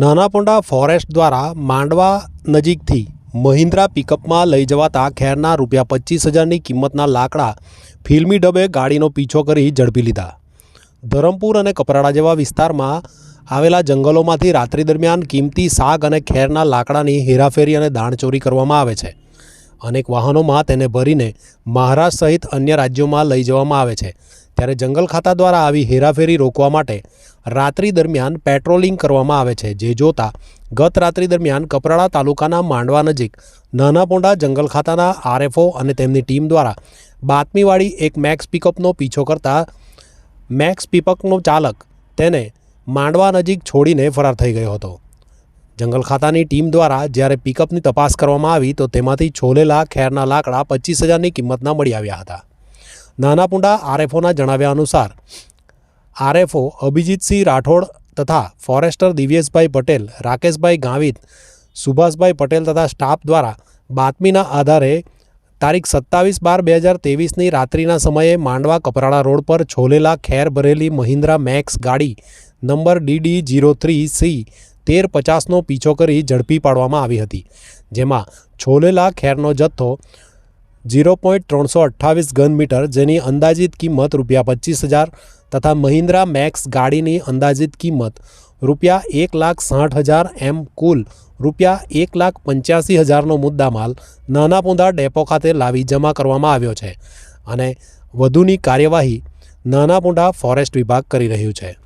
નાનાપુંડા forest દ્વારા માંડવા નજીકથી મહિન્દ્રા પિકઅપમાં લઈ જવાતા ખેરના રૂપિયા પચીસ હજારની કિંમતના લાકડા ફિલ્મી ડબે ગાડીનો પીછો કરી ઝડપી લીધા. ધરમપુર અને કપરાડા જેવા વિસ્તારમાં આવેલા જંગલોમાંથી રાત્રિ દરમિયાન કિંમતી શાક અને ખેરના લાકડાની હેરાફેરી અને દાણચોરી કરવામાં આવે છે. અનેક વાહનોમાં તેને ભરીને મહારાષ્ટ્ર સહિત અન્ય રાજ્યોમાં લઈ જવામાં આવે છે. ત્યારે જંગલ ખાતા દ્વારા આવી હેરાફેરી રોકવા માટે રાત્રિ દરમિયાન પેટ્રોલિંગ કરવામાં આવે છે. જે જોતા ગત રાત્રિ દરમિયાન કપરાડા તાલુકાના માંડવા નજીક નાનાપોંડા જંગલ ખાતાના આરએફઓ અને તેમની ટીમ દ્વારા બાતમીવાળી એક મેક્સ પિકઅપનો પીછો કરતા મેક્સ પિકઅપનો ચાલક તેને માંડવા નજીક છોડીને ફરાર થઈ ગયો હતો. જંગલ ખાતાની ટીમ દ્વારા જ્યારે પિકઅપની તપાસ કરવામાં આવી તો તેમાંથી છોલેલા ખેરના લાકડા પચીસ હજારની કિંમતના મળી આવ્યા હતા. નાનાપુંડા આરએફઓના જણાવ્યા અનુસાર R F O Abhijitsinh Rathod તથા ફોરેસ્ટર દિવ્યેશભાઈ પટેલ, રાકેશભાઈ ગાવિત, સુભાષભાઈ પટેલ તથા સ્ટાફ દ્વારા બાતમીના આધારે તારીખ સત્તાવીસ બાર બે હજાર તેવીસની રાત્રિના સમયે માંડવા કપરાડા રોડ પર છોલેલા ખેર ભરેલી મહિન્દ્રા મેક્સ ગાડી number DD zero three C તેર પચાસનો પીછો કરી ઝડપી પાડવામાં આવી હતી, જેમાં છોલેલા ખેરનો જથ્થો ઝીરો પોઈન્ટ ત્રણસો અઠ્ઠાવીસ ઘન મીટર જેની અંદાજિત કિંમત રૂપિયા પચીસ હજાર તથા મહિન્દ્રા મેક્સ ગાડીની અંદાજિત કિંમત રૂપિયા એક લાખ સાઠ હજાર એમ કુલ રૂપિયા એક લાખ પંચ્યાસી હજારનો મુદ્દામાલ નાના પૂંદા ડેપો ખાતે લાવી જમા કરવામાં આવ્યો છે અને વધુની કાર્યવાહી નાના પૂંડા ફોરેસ્ટ વિભાગ કરી રહ્યું છે.